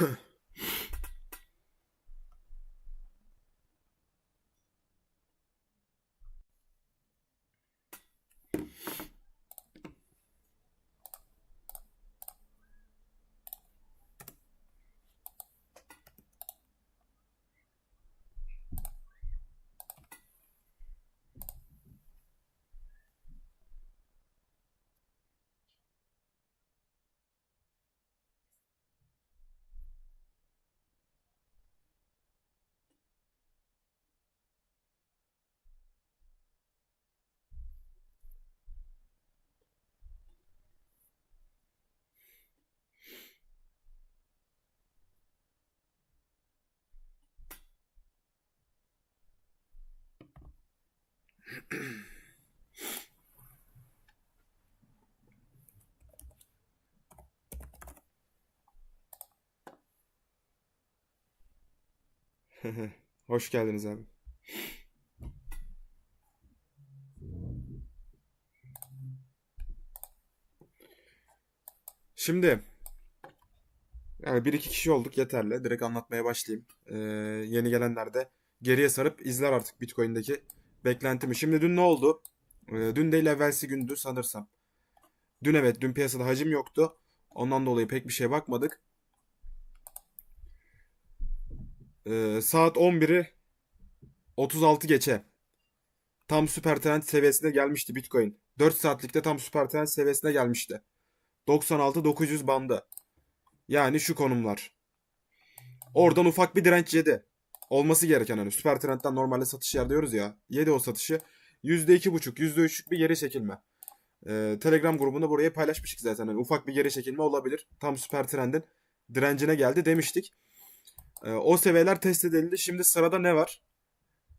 Huh. Hoş geldiniz abi. Şimdi yani bir iki kişi olduk yeterli. Direkt anlatmaya başlayayım. Ee, yeni gelenler de geriye sarıp izler artık Bitcoin'deki beklentimi. Şimdi dün ne oldu? Ee, dün değil evvelsi gündü sanırsam. Dün evet dün piyasada hacim yoktu. Ondan dolayı pek bir şeye bakmadık. Ee, saat 11'i 36 geçe tam süper trend seviyesine gelmişti Bitcoin. 4 saatlikte tam süper trend seviyesine gelmişti. 96-900 bandı. Yani şu konumlar. Oradan ufak bir direnç yedi. Olması gereken hani süper trendten normalde satış yer diyoruz ya. Yedi o satışı. %2,5, %3'lük bir geri çekilme. Ee, Telegram grubunda buraya paylaşmıştık zaten. Hani ufak bir geri çekilme olabilir. Tam süper trendin direncine geldi demiştik. Ee, o seviyeler test edildi. Şimdi sırada ne var?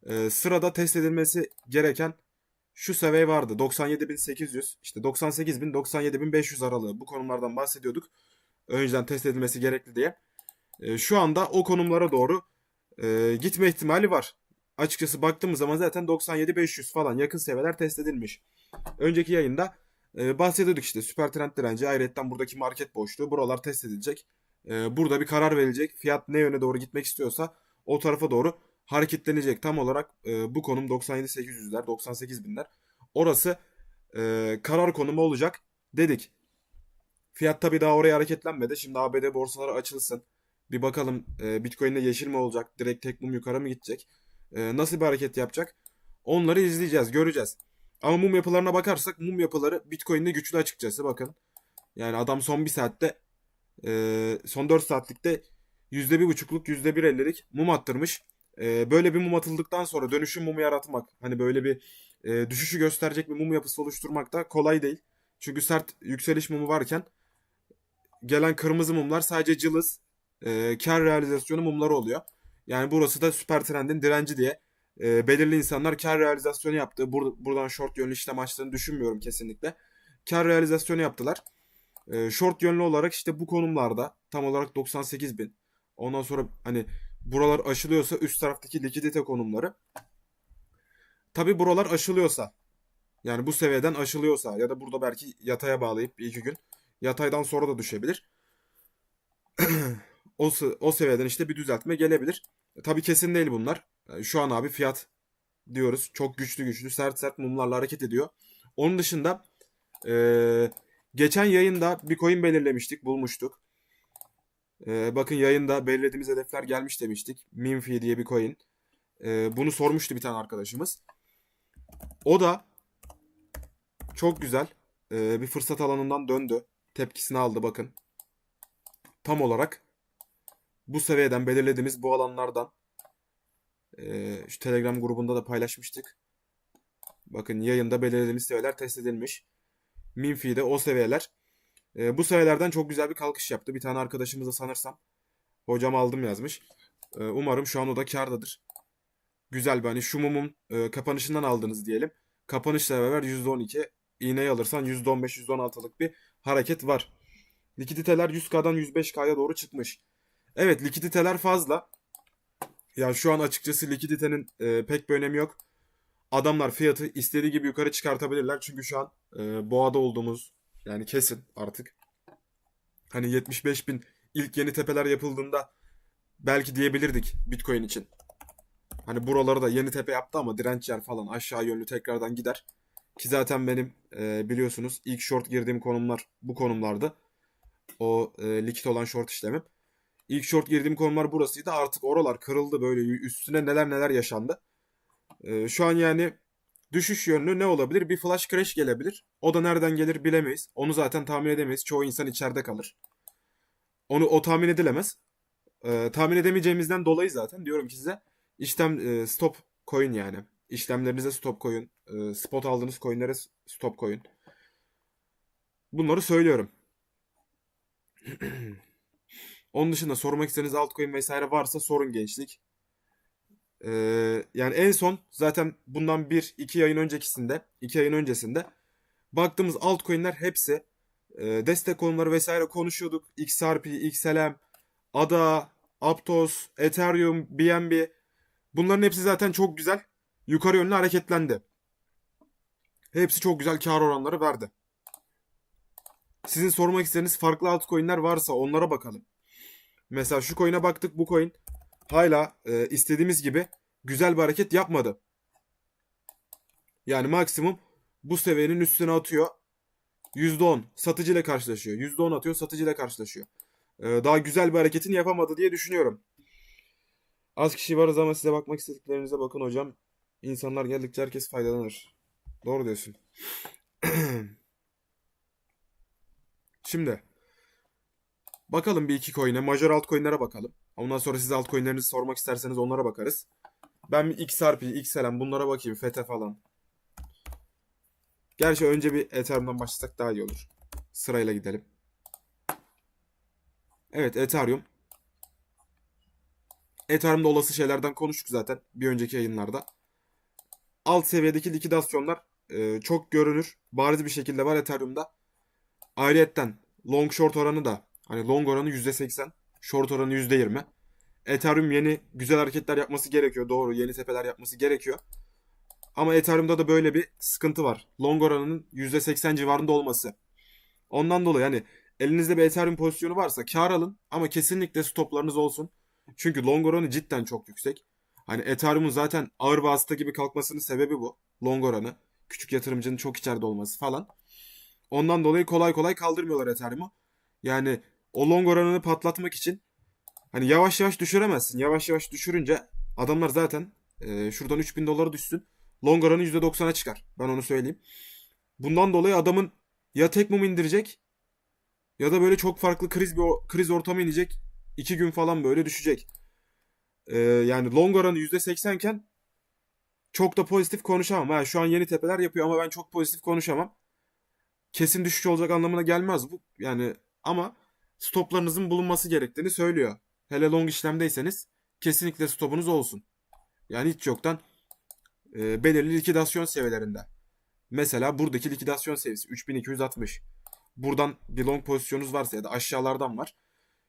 Ee, sırada test edilmesi gereken şu seviye vardı. 97.800, işte 98.000, 97.500 aralığı. Bu konumlardan bahsediyorduk. Önceden test edilmesi gerekli diye. Ee, şu anda o konumlara doğru e, gitme ihtimali var. Açıkçası baktığımız zaman zaten 97.500 falan yakın seviyeler test edilmiş. Önceki yayında e, bahsediyorduk işte süper trend direnci ayrıca buradaki market boşluğu buralar test edilecek. E, burada bir karar verilecek. Fiyat ne yöne doğru gitmek istiyorsa o tarafa doğru hareketlenecek. Tam olarak e, bu konum 97.800'ler 98.000'ler. Orası e, karar konumu olacak dedik. Fiyat tabii daha oraya hareketlenmedi. Şimdi ABD borsaları açılsın. Bir bakalım e, Bitcoin'de yeşil mi olacak? Direkt tek mum yukarı mı gidecek? E, nasıl bir hareket yapacak? Onları izleyeceğiz, göreceğiz. Ama mum yapılarına bakarsak mum yapıları Bitcoin'de güçlü açıkçası bakın. Yani adam son bir saatte e, son 4 saatlikte %1.5'luk %1.50'lik mum attırmış. E, böyle bir mum atıldıktan sonra dönüşüm mumu yaratmak hani böyle bir e, düşüşü gösterecek bir mum yapısı oluşturmak da kolay değil. Çünkü sert yükseliş mumu varken gelen kırmızı mumlar sadece cılız e, kar realizasyonu mumları oluyor. Yani burası da süper trendin direnci diye e, belirli insanlar kar realizasyonu yaptı. Bur- buradan short yönlü işlem açtığını düşünmüyorum kesinlikle. Kar realizasyonu yaptılar. E, short yönlü olarak işte bu konumlarda tam olarak 98 bin. Ondan sonra hani buralar aşılıyorsa üst taraftaki likidite konumları. Tabi buralar aşılıyorsa yani bu seviyeden aşılıyorsa ya da burada belki yataya bağlayıp bir iki gün yataydan sonra da düşebilir. o, o seviyeden işte bir düzeltme gelebilir. E, tabii kesin değil bunlar. E, şu an abi fiyat diyoruz. Çok güçlü güçlü sert sert mumlarla hareket ediyor. Onun dışında e, geçen yayında bir coin belirlemiştik, bulmuştuk. E, bakın yayında belirlediğimiz hedefler gelmiş demiştik. Minfi diye bir coin. E, bunu sormuştu bir tane arkadaşımız. O da çok güzel e, bir fırsat alanından döndü. Tepkisini aldı bakın. Tam olarak bu seviyeden belirlediğimiz bu alanlardan e, şu Telegram grubunda da paylaşmıştık. Bakın yayında belirlediğimiz seviyeler test edilmiş. Minfi'de o seviyeler. E, bu seviyelerden çok güzel bir kalkış yaptı. Bir tane arkadaşımız da sanırsam hocam aldım yazmış. E, umarım şu an o da kardadır. Güzel bir hani şu mumun kapanışından aldınız diyelim. Kapanışla beraber %12 iğneyi alırsan %15 %16'lık bir hareket var. Likiditeler 100K'dan 105K'ya doğru çıkmış. Evet likiditeler fazla. Yani şu an açıkçası likiditenin e, pek bir önemi yok. Adamlar fiyatı istediği gibi yukarı çıkartabilirler. Çünkü şu an e, boğada olduğumuz yani kesin artık. Hani 75 bin ilk yeni tepeler yapıldığında belki diyebilirdik Bitcoin için. Hani buraları da yeni tepe yaptı ama direnç yer falan aşağı yönlü tekrardan gider. Ki zaten benim e, biliyorsunuz ilk short girdiğim konumlar bu konumlardı. O e, likit olan short işlemim. İlk short girdiğim konumlar burasıydı. Artık oralar kırıldı böyle üstüne neler neler yaşandı. E, şu an yani düşüş yönlü ne olabilir? Bir flash crash gelebilir. O da nereden gelir bilemeyiz. Onu zaten tahmin edemeyiz. Çoğu insan içeride kalır. Onu o tahmin edilemez. E, tahmin edemeyeceğimizden dolayı zaten diyorum ki size işlem e, stop koyun yani. İşlemlerinize stop koyun. E, spot aldığınız coinlere stop koyun. Bunları söylüyorum. Onun dışında sormak istediğiniz altcoin vesaire varsa sorun gençlik. Ee, yani en son zaten bundan 1-2 yayın öncekisinde, 2 ayın öncesinde baktığımız altcoin'ler hepsi e, destek konuları vesaire konuşuyorduk. XRP, XLM, ADA, Aptos, Ethereum, BNB bunların hepsi zaten çok güzel yukarı yönlü hareketlendi. Hepsi çok güzel kar oranları verdi. Sizin sormak istediğiniz farklı altcoin'ler varsa onlara bakalım. Mesela şu coin'e baktık bu coin hala e, istediğimiz gibi güzel bir hareket yapmadı. Yani maksimum bu seviyenin üstüne atıyor. %10 satıcı ile karşılaşıyor. %10 atıyor satıcı ile karşılaşıyor. E, daha güzel bir hareketini yapamadı diye düşünüyorum. Az kişi varız ama size bakmak istediklerinize bakın hocam. İnsanlar geldikçe herkes faydalanır. Doğru diyorsun. Şimdi bakalım bir iki coin'e. Major altcoin'lere bakalım. Ondan sonra size altcoin'lerinizi sormak isterseniz onlara bakarız. Ben bir XRP, XLM bunlara bakayım. FT falan. Gerçi önce bir Ethereum'dan başlasak daha iyi olur. Sırayla gidelim. Evet Ethereum. Ethereum'da olası şeylerden konuştuk zaten bir önceki yayınlarda. Alt seviyedeki likidasyonlar e, çok görünür. Bariz bir şekilde var Ethereum'da. Ayrıyetten long short oranı da hani long oranı %80, short oranı %20. Ethereum yeni güzel hareketler yapması gerekiyor. Doğru yeni tepeler yapması gerekiyor. Ama Ethereum'da da böyle bir sıkıntı var. Long oranının %80 civarında olması. Ondan dolayı hani elinizde bir Ethereum pozisyonu varsa kar alın ama kesinlikle stoplarınız olsun. Çünkü long oranı cidden çok yüksek. Hani Ethereum'un zaten ağır vasıta gibi kalkmasının sebebi bu. Long oranı. Küçük yatırımcının çok içeride olması falan. Ondan dolayı kolay kolay kaldırmıyorlar Ethereum'u. Yani o long oranını patlatmak için hani yavaş yavaş düşüremezsin. Yavaş yavaş düşürünce adamlar zaten e, şuradan 3000 dolara düşsün. Long oranı %90'a çıkar. Ben onu söyleyeyim. Bundan dolayı adamın ya tek mum indirecek ya da böyle çok farklı kriz bir kriz ortamı inecek. 2 gün falan böyle düşecek. Ee, yani long oranı %80 iken çok da pozitif konuşamam. Ha, şu an yeni tepeler yapıyor ama ben çok pozitif konuşamam. Kesin düşüş olacak anlamına gelmez bu. Yani ama stoplarınızın bulunması gerektiğini söylüyor. Hele long işlemdeyseniz kesinlikle stopunuz olsun. Yani hiç yoktan e, belirli likidasyon seviyelerinde. Mesela buradaki likidasyon seviyesi 3260. Buradan bir long pozisyonunuz varsa ya da aşağılardan var.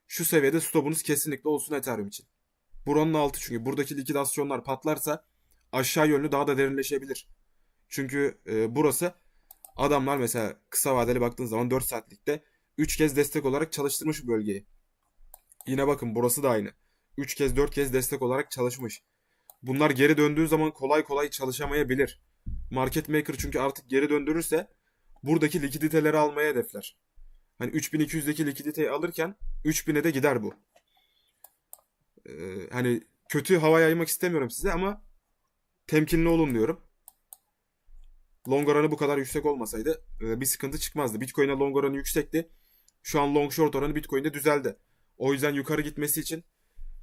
Şu seviyede stopunuz kesinlikle olsun Ethereum için. Buranın altı çünkü buradaki likidasyonlar patlarsa aşağı yönlü daha da derinleşebilir. Çünkü e, burası adamlar mesela kısa vadeli baktığın zaman 4 saatlikte 3 kez destek olarak çalıştırmış bölgeyi. Yine bakın burası da aynı. 3 kez 4 kez destek olarak çalışmış. Bunlar geri döndüğü zaman kolay kolay çalışamayabilir. Market maker çünkü artık geri döndürürse buradaki likiditeleri almaya hedefler. Hani 3200'deki likiditeyi alırken 3000'e de gider bu. Ee, hani kötü hava yaymak istemiyorum size ama temkinli olun diyorum. Long oranı bu kadar yüksek olmasaydı e, bir sıkıntı çıkmazdı. Bitcoin'e long oranı yüksekti. Şu an long short oranı Bitcoin'de düzeldi. O yüzden yukarı gitmesi için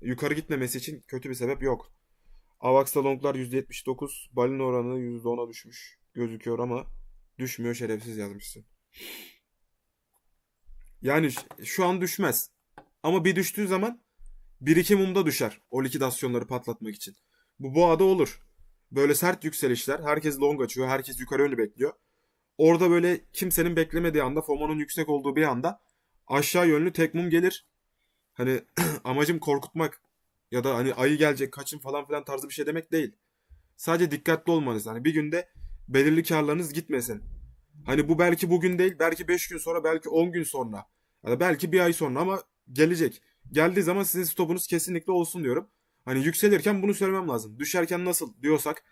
yukarı gitmemesi için kötü bir sebep yok. Avax'ta longlar %79, balin oranı %10'a düşmüş gözüküyor ama düşmüyor şerefsiz yazmışsın. Yani şu an düşmez. Ama bir düştüğü zaman bir iki mumda düşer o likidasyonları patlatmak için. Bu boğada olur. Böyle sert yükselişler. Herkes long açıyor. Herkes yukarı yönlü bekliyor. Orada böyle kimsenin beklemediği anda FOMO'nun yüksek olduğu bir anda aşağı yönlü tek mum gelir. Hani amacım korkutmak ya da hani ayı gelecek kaçın falan filan tarzı bir şey demek değil. Sadece dikkatli olmanız. Hani bir günde belirli karlarınız gitmesin. Hani bu belki bugün değil, belki 5 gün sonra, belki 10 gün sonra. Ya da belki bir ay sonra ama gelecek. Geldiği zaman sizin stopunuz kesinlikle olsun diyorum. Hani yükselirken bunu söylemem lazım. Düşerken nasıl diyorsak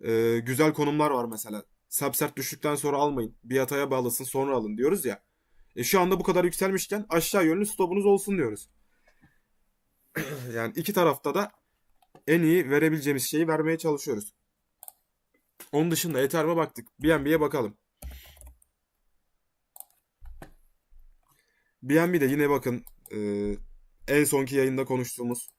e, güzel konumlar var mesela. Sapsert düştükten sonra almayın. Bir yataya bağlasın sonra alın diyoruz ya. E şu anda bu kadar yükselmişken aşağı yönlü stopunuz olsun diyoruz. yani iki tarafta da en iyi verebileceğimiz şeyi vermeye çalışıyoruz. Onun dışında Ethereum'a baktık. BNB'ye bakalım. BNB'de yine bakın e, en sonki yayında konuştuğumuz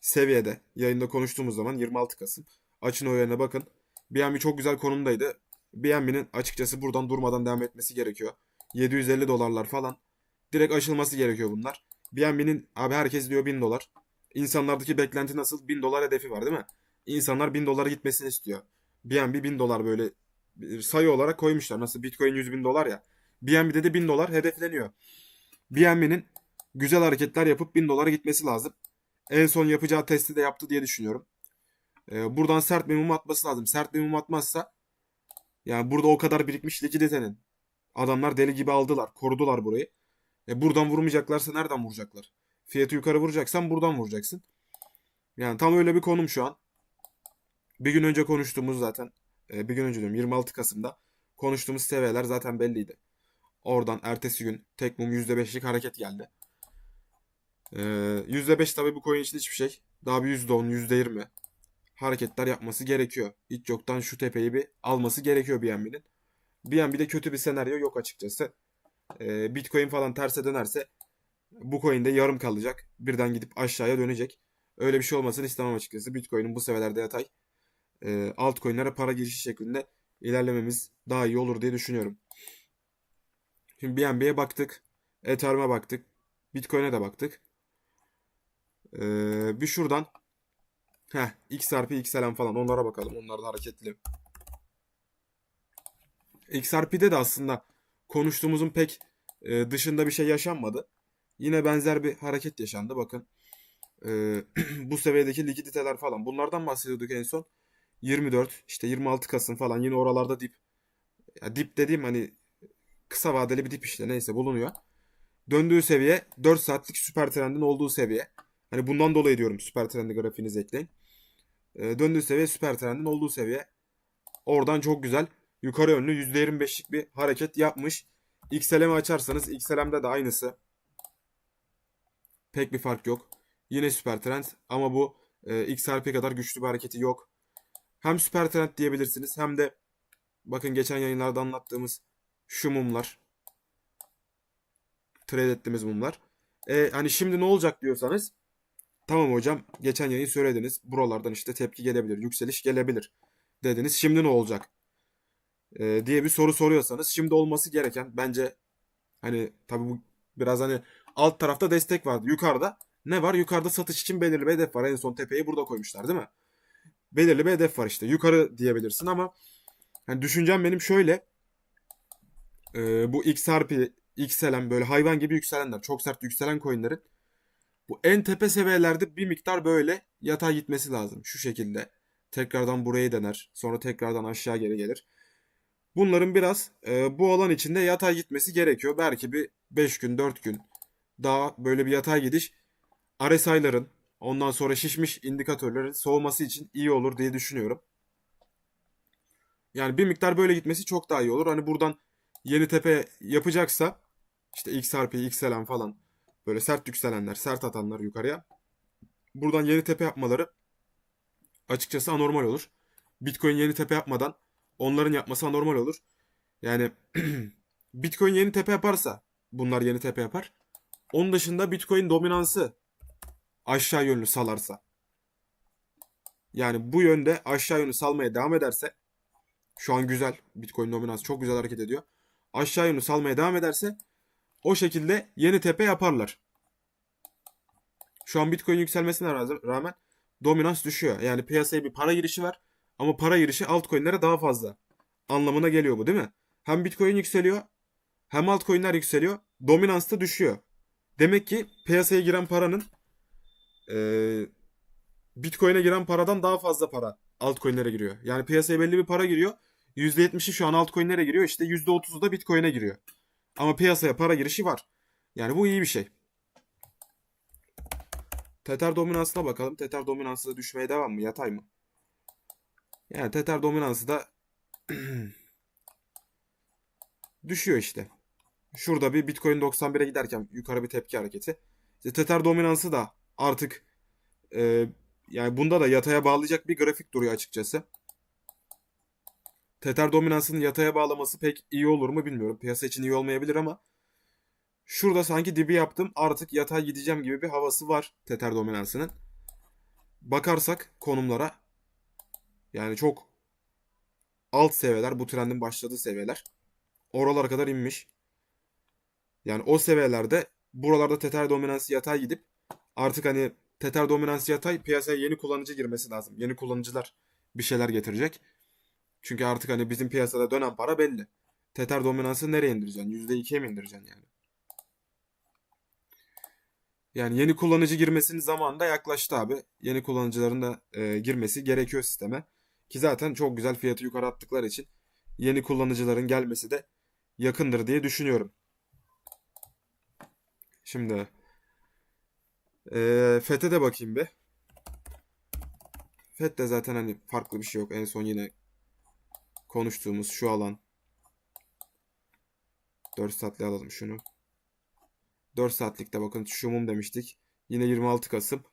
seviyede yayında konuştuğumuz zaman 26 Kasım açın o yerine bakın. BNB çok güzel konumdaydı. BNB'nin açıkçası buradan durmadan devam etmesi gerekiyor. 750 dolarlar falan. Direkt aşılması gerekiyor bunlar. BNB'nin abi herkes diyor 1000 dolar. İnsanlardaki beklenti nasıl? 1000 dolar hedefi var değil mi? İnsanlar 1000 dolara gitmesini istiyor. BNB 1000 dolar böyle sayı olarak koymuşlar. Nasıl Bitcoin 100 bin dolar ya. BNB'de de 1000 dolar hedefleniyor. BNB'nin güzel hareketler yapıp 1000 dolara gitmesi lazım. En son yapacağı testi de yaptı diye düşünüyorum. Ee, buradan sert bir mum atması lazım. Sert bir mum atmazsa yani burada o kadar birikmiş likiditenin. Adamlar deli gibi aldılar. Korudular burayı. E buradan vurmayacaklarsa nereden vuracaklar? Fiyatı yukarı vuracaksan buradan vuracaksın. Yani tam öyle bir konum şu an. Bir gün önce konuştuğumuz zaten. e, bir gün önce diyorum 26 Kasım'da konuştuğumuz seviyeler zaten belliydi. Oradan ertesi gün tek mum %5'lik hareket geldi. Ee, %5 tabii bu coin için hiçbir şey. Daha bir %10, %20 hareketler yapması gerekiyor. Hiç yoktan şu tepeyi bir alması gerekiyor BNB'nin. BNB'de kötü bir senaryo yok açıkçası. Ee, Bitcoin falan terse dönerse bu coin de yarım kalacak. Birden gidip aşağıya dönecek. Öyle bir şey olmasını istemem açıkçası. Bitcoin'in bu seviyelerde yatay. E, altcoin'lere para girişi şeklinde ilerlememiz daha iyi olur diye düşünüyorum. Şimdi BNB'ye baktık. Ethereum'a baktık. Bitcoin'e de baktık. Ee, bir şuradan Heh, XRP, XLM falan onlara bakalım. Onlar da hareketli. XRP'de de aslında konuştuğumuzun pek e, dışında bir şey yaşanmadı. Yine benzer bir hareket yaşandı. Bakın e, bu seviyedeki likiditeler falan. Bunlardan bahsediyorduk en son. 24, işte 26 Kasım falan yine oralarda dip. Ya dip dediğim hani kısa vadeli bir dip işte neyse bulunuyor. Döndüğü seviye 4 saatlik süper trendin olduğu seviye. Hani bundan dolayı diyorum süper trendi grafiğinize ekleyin. E, döndüğü seviye süper trendin olduğu seviye. Oradan çok güzel yukarı yönlü %25'lik bir hareket yapmış. XLM'i açarsanız XLM'de de aynısı. Pek bir fark yok. Yine süper trend ama bu e, XRP kadar güçlü bir hareketi yok. Hem süper trend diyebilirsiniz hem de bakın geçen yayınlarda anlattığımız şu mumlar. Trade ettiğimiz mumlar. E, hani şimdi ne olacak diyorsanız Tamam hocam geçen yayın söylediniz. Buralardan işte tepki gelebilir, yükseliş gelebilir dediniz. Şimdi ne olacak? Ee, diye bir soru soruyorsanız şimdi olması gereken bence hani tabii bu biraz hani alt tarafta destek vardı. Yukarıda ne var? Yukarıda satış için belirli bir hedef var. En son tepeyi burada koymuşlar değil mi? Belirli bir hedef var işte. Yukarı diyebilirsin ama hani düşüncem benim şöyle. Ee, bu XRP, XLM böyle hayvan gibi yükselenler, çok sert yükselen coinlerin bu en tepe seviyelerde bir miktar böyle yatay gitmesi lazım. Şu şekilde. Tekrardan burayı dener. Sonra tekrardan aşağı geri gelir. Bunların biraz e, bu alan içinde yatay gitmesi gerekiyor. Belki bir 5 gün 4 gün daha böyle bir yatay gidiş RSI'ların ondan sonra şişmiş indikatörlerin soğuması için iyi olur diye düşünüyorum. Yani bir miktar böyle gitmesi çok daha iyi olur. Hani buradan yeni tepe yapacaksa işte XRP, XLM falan Böyle sert yükselenler, sert atanlar yukarıya. Buradan yeni tepe yapmaları açıkçası anormal olur. Bitcoin yeni tepe yapmadan onların yapması anormal olur. Yani Bitcoin yeni tepe yaparsa bunlar yeni tepe yapar. Onun dışında Bitcoin dominansı aşağı yönlü salarsa yani bu yönde aşağı yönlü salmaya devam ederse şu an güzel. Bitcoin dominansı çok güzel hareket ediyor. Aşağı yönlü salmaya devam ederse o şekilde yeni tepe yaparlar. Şu an Bitcoin yükselmesine rağmen dominans düşüyor. Yani piyasaya bir para girişi var ama para girişi altcoin'lere daha fazla anlamına geliyor bu değil mi? Hem Bitcoin yükseliyor hem altcoin'ler yükseliyor. Dominans da düşüyor. Demek ki piyasaya giren paranın e, Bitcoin'e giren paradan daha fazla para altcoin'lere giriyor. Yani piyasaya belli bir para giriyor. %70'i şu an altcoin'lere giriyor. İşte %30'u da Bitcoin'e giriyor. Ama piyasaya para girişi var. Yani bu iyi bir şey. Tether dominansına bakalım. Tether dominansı düşmeye devam mı? Yatay mı? Yani Tether dominansı da düşüyor işte. Şurada bir Bitcoin 91'e giderken yukarı bir tepki hareketi. İşte Tether dominansı da artık e, yani bunda da yataya bağlayacak bir grafik duruyor açıkçası. Tether dominansının yataya bağlaması pek iyi olur mu bilmiyorum. Piyasa için iyi olmayabilir ama şurada sanki dibi yaptım artık yatay gideceğim gibi bir havası var Tether dominansının. Bakarsak konumlara yani çok alt seviyeler bu trendin başladığı seviyeler. Oralara kadar inmiş. Yani o seviyelerde buralarda Tether dominansı yatay gidip artık hani Tether dominansı yatay piyasaya yeni kullanıcı girmesi lazım. Yeni kullanıcılar bir şeyler getirecek. Çünkü artık hani bizim piyasada dönen para belli. Tether dominansı nereye indireceksin? %2'ye mi indireceksin yani? Yani yeni kullanıcı girmesinin zamanı da yaklaştı abi. Yeni kullanıcıların da e, girmesi gerekiyor sisteme. Ki zaten çok güzel fiyatı yukarı attıkları için yeni kullanıcıların gelmesi de yakındır diye düşünüyorum. Şimdi e, FET'e de bakayım bir. FET'te zaten hani farklı bir şey yok. En son yine konuştuğumuz şu alan. 4 saatli alalım şunu. 4 saatlikte bakın şu mum demiştik. Yine 26 Kasım.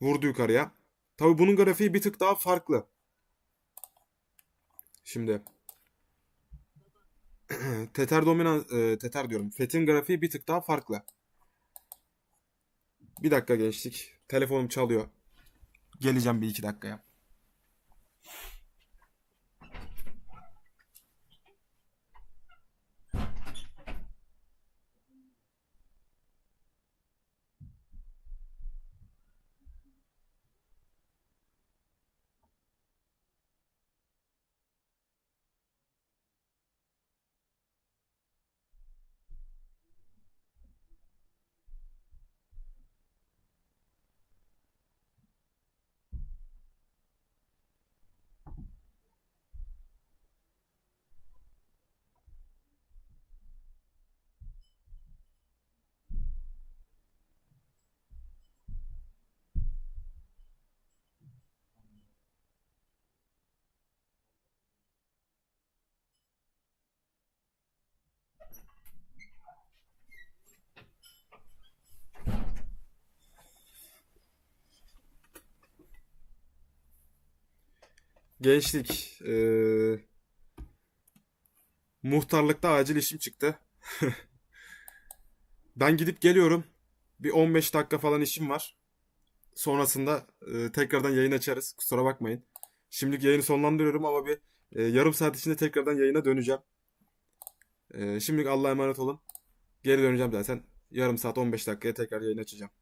Vurdu yukarıya. Tabi bunun grafiği bir tık daha farklı. Şimdi Tether dominan e, Tether diyorum. FET'in grafiği bir tık daha farklı. Bir dakika geçtik. Telefonum çalıyor. Geleceğim bir iki dakikaya. Gençlik. eee, muhtarlıkta acil işim çıktı. Ben gidip geliyorum. Bir 15 dakika falan işim var. Sonrasında e, tekrardan yayın açarız. Kusura bakmayın. Şimdilik yayını sonlandırıyorum ama bir e, yarım saat içinde tekrardan yayına döneceğim. E, şimdilik Allah'a emanet olun. Geri döneceğim zaten. Yarım saat 15 dakikaya tekrar yayın açacağım.